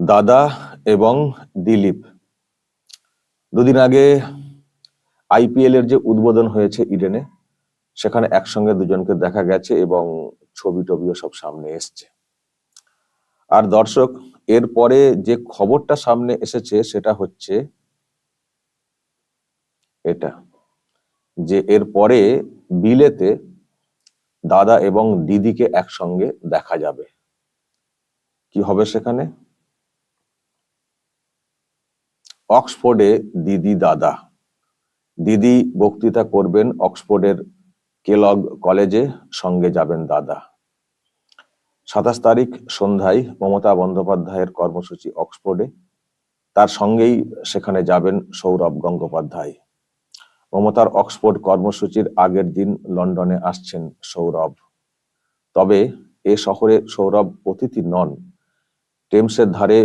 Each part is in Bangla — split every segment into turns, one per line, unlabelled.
দাদা এবং দিলীপ। দুদিন আগে আইপিএল এর যে উদ্বোধন হয়েছে ইডেনে, সেখানে একসঙ্গে দুজনকে দেখা গেছে এবং ছবি টবিও সব সামনে এসছে। আর দর্শক এরপরে যে খবরটা সামনে এসেছে সেটা হচ্ছে এটা, যে এরপরে বিলেতে দাদা এবং দিদিকে একসঙ্গে দেখা যাবে। কি হবে সেখানে? অক্সফোর্ডে দিদি দাদা। দিদি বক্তৃতা করবেন অক্সফোর্ডের কেলগ কলেজে, সঙ্গে যাবেন দাদা। সাতাশ তারিখ সন্ধ্যায় মমতা বন্দ্যোপাধ্যায়ের কর্মসূচি অক্সফোর্ডে। তার সঙ্গেই সেখানে যাবেন সৌরভ গঙ্গোপাধ্যায়। মমতার অক্সফোর্ড কর্মসূচির আগের দিন লন্ডনে আসছেন সৌরভ। তবে এ শহরে সৌরভ অতিথি নন। টেমসের ধারে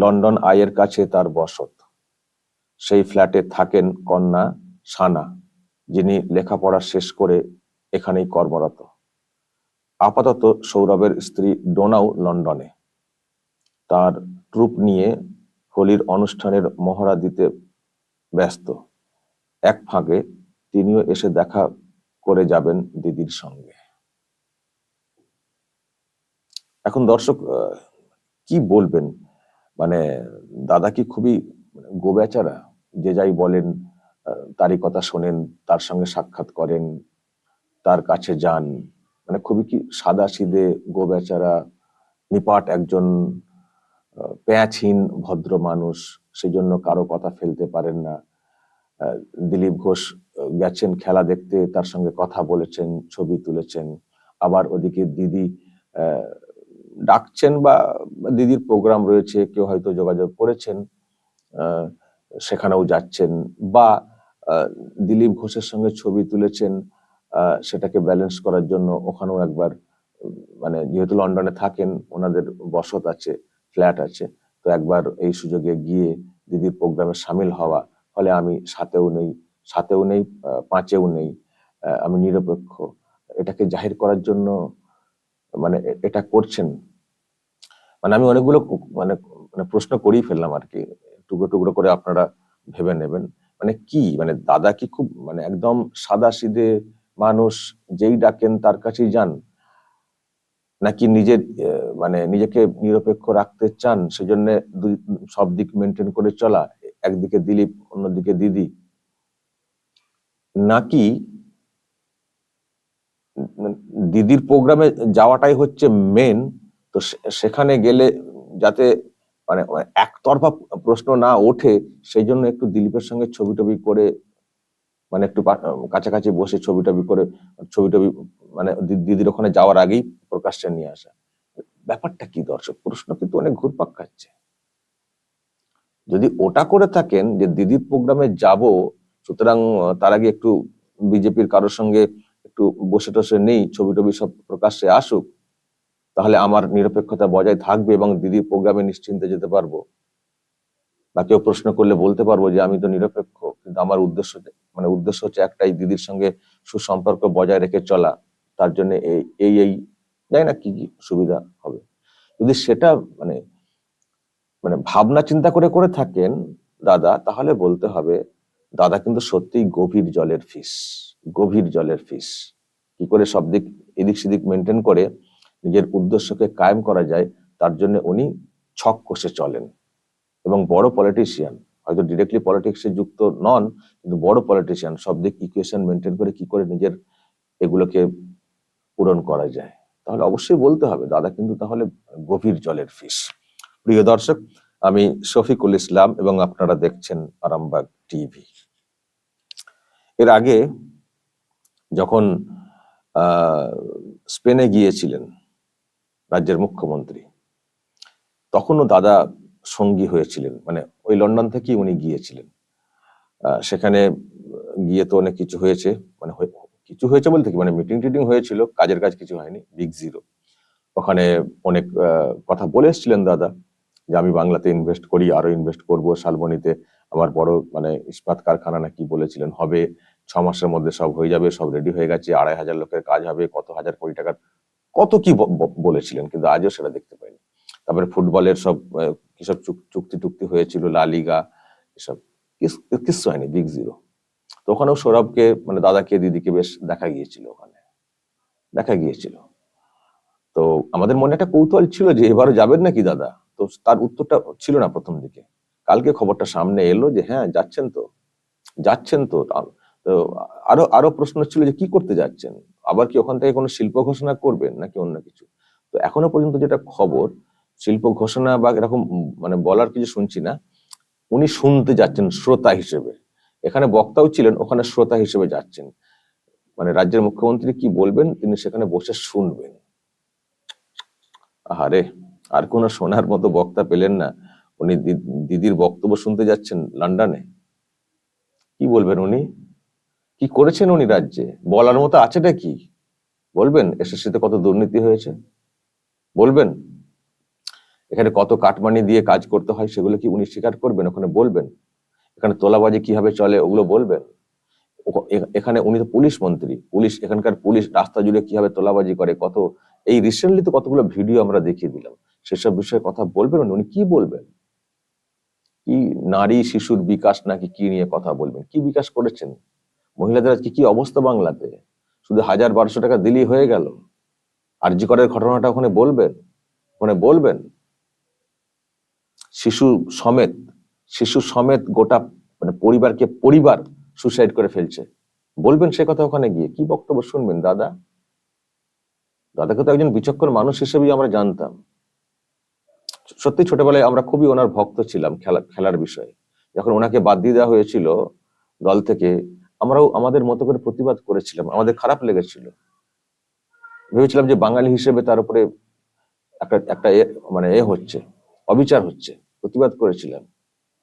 লন্ডন আয়ের কাছে তার বসত। সেই ফ্ল্যাটে থাকেন কন্যা সানা যিনি লেখাপড়া শেষ করে এখানেই কর্মরত। আপাতত সৌরভের স্ত্রী ডোনাও লন্ডনে। তার ট্রুপ নিয়ে হোলির অনুষ্ঠানের মহড়া দিতে ব্যস্ত। এক ফাঁকে তিনিও এসে দেখা করে যাবেন দিদির সঙ্গে। এখন দর্শক কি বলবেন? মানে দাদা কি খুবই গোবেচারা? যে যাই বলেন তারই কথা শোনেন, তার সঙ্গে সাক্ষাৎ করেন, তার কাছে যান। মানে খুবই কি সাদা সিদে গোবেচারা, নিপাট একজন প্যাঁচহীন ভদ্র মানুষ, সেজন্য কারও কথা ফেলতে পারেন না। দিলীপ ঘোষ গেছেন খেলা দেখতে, তার সঙ্গে কথা বলেছেন, ছবি তুলেছেন। আবার ওদিকে দিদি ডাকছেন বা দিদির প্রোগ্রাম রয়েছে, কেউ হয়তো যোগাযোগ করেছেন সেখানেও যাচ্ছেন বা দিলীপ ঘোষের সঙ্গে ছবি তুলেছেন সেটাকে ব্যালেন্স করার জন্য ওখানেও একবার মানে যেহেতু লন্ডনে থাকেন, ওনাদের বসত আছে ফ্ল্যাট আছে, তো একবার এই সুযোগে গিয়ে দিদির প্রোগ্রামে সামিল হওয়া, ফলে আমি সাথেও নেই সাথেও নেই পাঁচেও নেই আমি নিরপেক্ষ। এটাকে জাহির করার জন্য মানে এটা করছেন। মানে আমি অনেকগুলো মানে মানে প্রশ্ন করেই ফেললাম আর কি। টুকরো টুকরো করে আপনারা ভেবে নেবেন। মানে কি? মানে দাদা কি খুব মানে একদম সাদা সিধে মানুষ, যেই ডাকেন তার কাছেই যান? নাকি নিজের মানে নিজেকে নিরপেক্ষ রাখতে চান, সেজন্য দুই, সব দিক মেনটেন করে চলা? একদিকে দিলীপ, অন্যদিকে দিদি। নাকি দিদির প্রোগ্রামে যাওয়াটাই হচ্ছে মেন তো সেখানে গেলে যাতে মানে একতরফা প্রশ্ন না ওঠে, সেই জন্য একটু দিলীপের সঙ্গে ছবি টবি করে মানে একটু কাছাকাছি বসে ছবি টবি করে ছবি টবি মানে দিদির ওখানে যাওয়ার আগেই প্রকাশ্যে নিয়ে আসা। ব্যাপারটা কি দর্শক? প্রশ্ন কিন্তু অনেক ঘুরপাক খাচ্ছে। যদি ওটা করে থাকেন যে দিদির প্রোগ্রামে যাব, সুতরাং, তার আগে একটু বিজেপির কারোর সঙ্গে একটু বসে টসে নেই, ছবি টবি সব প্রকাশ্যে আসুক, তাহলে আমার নিরপেক্ষতা বজায় থাকবে এবং দিদির প্রোগ্রামে নিশ্চিন্তে যেতে পারব। বা কেউ প্রশ্ন করলে বলতে পারব যে, আমি তো নিরপেক্ষ, কিন্তু আমার উদ্দেশ্য মানে উদ্দেশ্য হচ্ছে একটাই দিদির সঙ্গে সুসম্পর্ক বজায় রেখে চলা। তার জন্য এই এই, জানি না কি কি সুবিধা হবে। যদি সেটা মানে মানে ভাবনা চিন্তা করে করে থাকেন দাদা, তাহলে বলতে হবে, দাদা কিন্তু সত্যিই গভীর জলের ফিস। গভীর জলের ফিস। কি করে সব দিক এদিক সেদিক মেনটেন করে নিজের উদ্দেশ্যকে কায়েম করা যায়, তার জন্য উনি ছক কষে চলেন। এবং বড় পলিটিশিয়ান হয়তো ডিরেক্টলি পলিটিক্সে যুক্ত নন, কিন্তু বড় পলিটিশিয়ান সব দিক ইকুয়েশন মেনটেন করে কি করে নিজের এগুলোকে পূরণ করা যায়। তাহলে অবশ্যই বলতে হবে, দাদা কিন্তু তাহলে গভীর জলের ফিস। প্রিয় দর্শক, আমি শফিকুল ইসলাম এবং আপনারা দেখছেন আরামবাগ টিভি। এর আগে যখন স্পেনে গিয়েছিলেন রাজ্যের মুখ্যমন্ত্রী, তখনও দাদা সঙ্গী হয়েছিলেন মানে ওই লন্ডন থেকেই উনি গিয়েছিলেন। সেখানে গিয়ে তো অনেক কিছু হয়েছে মানে কিছু হয়েছে বলতে কি মানে মিটিং টিটিং হয়েছিল, কাজের কাজ কিছু হয়নি, বিগ জিরো। ওখানে অনেক কথা বলে এসেছিলেন দাদা যে আমি বাংলাতে ইনভেস্ট করি, আরও ইনভেস্ট করব, শালবনীতে আমার বড় মানে ইস্পাত কারখানা নাকি বলেছিলেন, হবে। ছ মাসের মধ্যে সব হয়ে যাবে, সব রেডি হয়ে গেছে, আড়াই হাজার লোকের কাজ হবে, কত হাজার কোটি টাকার, কত কি বলেছিলেন কিন্তু আজও সেটা দেখতে পাইনি। তারপরে ফুটবলের সব কিসব চুক্তি টুক্তি হয়েছিল, লা লিগা, এসব কিচ্ছু হয়নি বিগ জিরো তো ওখানেও সৌরভকে মানে দাদাকে, দিদিকে বেশ দেখা গিয়েছিল ওখানে, দেখা গিয়েছিল। তো আমাদের মনে একটা কৌতূহল ছিল যে এবারও যাবেন নাকি দাদা? তো তার উত্তরটা ছিল না প্রথম দিকে। কালকে খবরটা সামনে এলো যে হ্যাঁ যাচ্ছেন তো যাচ্ছেন তো তো আরও আরও প্রশ্ন ছিল যে কি করতে যাচ্ছেন? আবার কি ওখান থেকে কোনো শিল্প ঘোষণা করবেন নাকি অন্য কিছু? তো এখনও পর্যন্ত যেটা খবর, শিল্প ঘোষণা বা এরকম মানে বলার কিছু শুনছি না, উনি শুনতে যাচ্ছেন শ্রোতা হিসেবে। এখানে বক্তাও ছিলেন, ওখানে শ্রোতা হিসেবে যাচ্ছেন। মানে রাজ্যের মুখ্যমন্ত্রী কি বলবেন, তিনি সেখানে বসে শুনবেন। আহারে, আর কোনো শোনার মতো বক্তা পেলেন না। উনি দিদির বক্তব্য শুনতে যাচ্ছেন লন্ডনে। কি বলবেন উনি? কি করেছেন উনি রাজ্যে? বলার মতো আছেটা কি? বলবেন, এসএসসিতে কত দুর্নীতি হয়েছে? বলবেন? এখানে কত কাটমানি দিয়ে কাজ করতে হয় সেগুলো কি উনি স্বীকার করবেন? ওখানে বলবেন। এখানে তোলাবাজি কীভাবে চলে ওগুলো বলবেন। এখানে উনি তো পুলিশ মন্ত্রী। পুলিশ, এখানকার পুলিশ রাস্তা জুড়ে কীভাবে তোলাবাজি করে, কত, এই রিসেন্টলি তো কতগুলো ভিডিও আমরা দেখিয়ে দিলাম। সেসব বিষয়ে কথা বলবেন উনি উনি কি বলবেন? কি নারী শিশুর বিকাশ নাকি কি নিয়ে কথা বলবেন? কি বিকাশ করেছেন? মহিলাদের আজকে কি অবস্থা বাংলাতে? শুধু হাজার বারোশো টাকা দিলেই হয়ে গেল। আরজি করের ঘটনাটা ওখানে বলবেন? ওখানে বলবেন? শিশু সমেত শিশু সমেত গোটা মানে পরিবারকে পরিবার সুসাইড করে ফেলছে। বলবেন সে কথা ওখানে গিয়ে। কি বক্তব্য শুনবেন, দাদা? দাদাকে তো একজন বিচক্ষণ মানুষ হিসেবেই আমরা জানতাম। সত্যি ছোটবেলায় আমরা খুবই ওনার ভক্ত ছিলাম খেলা, খেলার বিষয়ে। যখন ওনাকে বাদ দিয়ে দেওয়া হয়েছিল দল থেকে আমরাও আমাদের মতো করে প্রতিবাদ করেছিলাম, আমাদের খারাপ লেগেছিল। ভেবেছিলাম যে বাঙালি হিসেবে তার উপরে একটা একটা মানে এ হচ্ছে, অবিচার হচ্ছে, প্রতিবাদ করেছিলাম।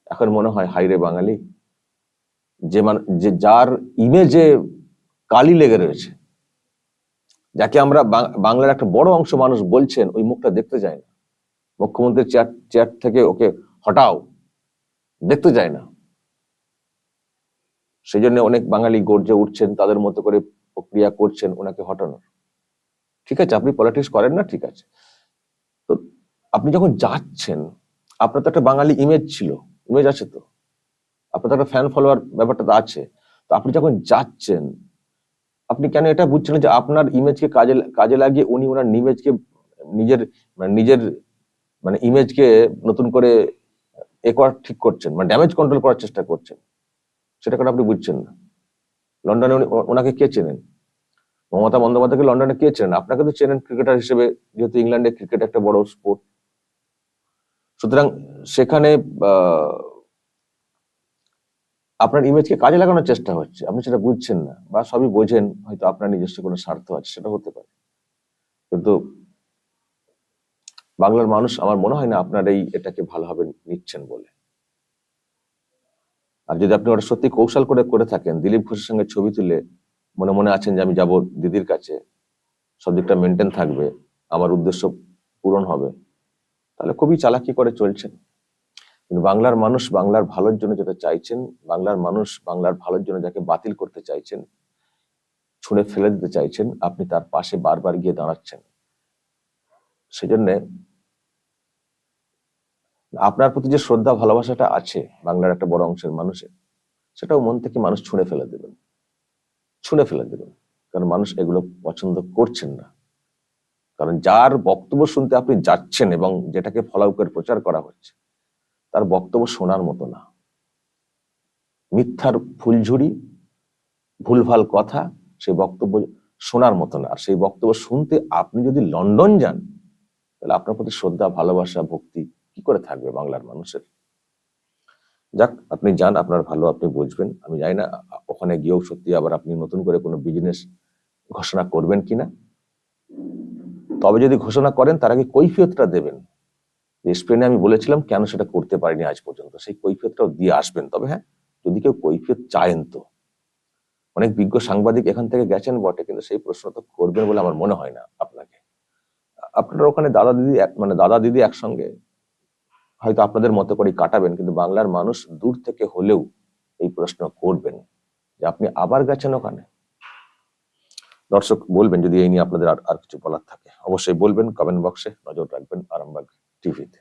এখন মনে হয় হাইরে বাঙালি, যে মান, যে যার ইমেজে কালি লেগে রয়েছে, যাকে আমরা বাংলার একটা বড় অংশ মানুষ বলছেন, ওই মুখটা দেখতে যায় না। মুখ্যমন্ত্রীর চেয়ার চেয়ার থেকে ওকে হটাও, দেখতে যায় না। সেই জন্য অনেক বাঙালি গর্জে উঠছেন, তাদের মতো করে প্রক্রিয়া করছেন ওনাকে হটানোর। ঠিক আছে, আপনি পলিটিক্স করেন না, ঠিক আছে। তো আপনি যখন যাচ্ছেন, আপনার তো একটা বাঙালি ইমেজ ছিল ইমেজ আছে তো। আপনার তো একটা ফ্যান ফলোয়ার ব্যাপারটা তো আছে। তো আপনি যখন যাচ্ছেন, আপনি কেন এটা বুঝছেন যে আপনার ইমেজকে কাজে কাজে লাগিয়ে উনি ওনার ইমেজকে নিজের মানে নিজের মানে ইমেজকে নতুন করে এ ঠিক করছেন মানে ড্যামেজ কন্ট্রোল করার চেষ্টা করছেন। সেটা কেন আপনি বুঝছেন না? লন্ডনে ওনাকে কে চেনেন? মমতা বন্দ্যোপাধ্যায়কে লন্ডনে কে চেনেন? আপনাকে তো চেনেন ক্রিকেটার হিসেবে, যেহেতু ইংল্যান্ডে ক্রিকেট একটা বড় স্পোর্ট। সুতরাং সেখানে আপনার ইমেজকে কাজে লাগানোর চেষ্টা হচ্ছে। আপনি সেটা বুঝছেন না, বা সবই বোঝেন, হয়তো আপনার নিজস্ব কোনো স্বার্থ আছে, সেটা হতে পারে। কিন্তু বাংলার মানুষ, আমার মনে হয় না আপনার এই এটাকে ভালোভাবে নিচ্ছেন বলে। আর যদি আপনি ওটা সত্যি কৌশল করে করে থাকেন, দিলীপ ঘোষের সঙ্গে ছবি তুলে মনে মনে আছেন যে আমি যাব দিদির কাছে সব দিকটা মেনটেন থাকবে, আমার উদ্দেশ্য পূরণ হবে, তাহলে খুবই চালাকি করে চলছেন। কিন্তু বাংলার মানুষ বাংলার ভালোর জন্য যেটা চাইছেন, বাংলার মানুষ বাংলার ভালোর জন্য যাকে বাতিল করতে চাইছেন, ছুঁড়ে ফেলে দিতে চাইছেন, আপনি তার পাশে বারবার গিয়ে দাঁড়াচ্ছেন। সেজন্য আপনার প্রতি যে শ্রদ্ধা, ভালোবাসাটা আছে বাংলার একটা বড় অংশের মানুষের, সেটাও মন থেকে মানুষ ছুঁড়ে ফেলে দেবেন। ছুঁড়ে ফেলে দেবেন। কারণ মানুষ এগুলো পছন্দ করছেন না। কারণ যার বক্তব্য শুনতে আপনি যাচ্ছেন এবং যেটাকে ফলাও করে প্রচার করা হচ্ছে, তার বক্তব্য শোনার মতো না। মিথ্যার ফুলঝুরি, ভুলভাল কথা সেই বক্তব্য শোনার মতো না। আর সেই বক্তব্য শুনতে আপনি যদি লন্ডন যান, তাহলে আপনার প্রতি শ্রদ্ধা, ভালোবাসা, ভক্তি কি করে থাকবে বাংলার মানুষের? যাক, আপনি যান, আপনার ভালো, আপনি বুঝবেন। আমি জানি না, ওখানে গিয়েও সত্যি আবার আপনি নতুন করে কোনো বিজনেস ঘোষণা করবেন কিনা। তবে যদি ঘোষণা করেন, তার আগে কৈফিয়তটা দেবেন। স্পেনে আমি বলেছিলাম, কেন সেটা করতে পারিনি আজ পর্যন্ত? সেই কৈফিয়তটাও দিয়ে আসবেন। তবে হ্যাঁ যদি কেউ কৈফিয়ত চায়েন তো। অনেক বিজ্ঞ সাংবাদিক এখান থেকে গেছেন বটে, কিন্তু সেই প্রশ্ন তো করবেন বলে আমার মনে হয় না আপনাকে। আপনারা ওখানে দাদা দিদি মানে দাদা দিদি একসঙ্গে হয়তো আপনাদের মতো করে কাটাবেন, কিন্তু বাংলার মানুষ দূর থেকে হলেও এই প্রশ্ন করবেন যে আপনি আবার গেছেন ওখানে? দর্শক বলবেন যদি এই নিয়ে আপনাদের আর কিছু বলার থাকে। অবশ্যই বলবেন কমেন্ট বক্সে নজর রাখবেন আরামবাগ টিভিতে।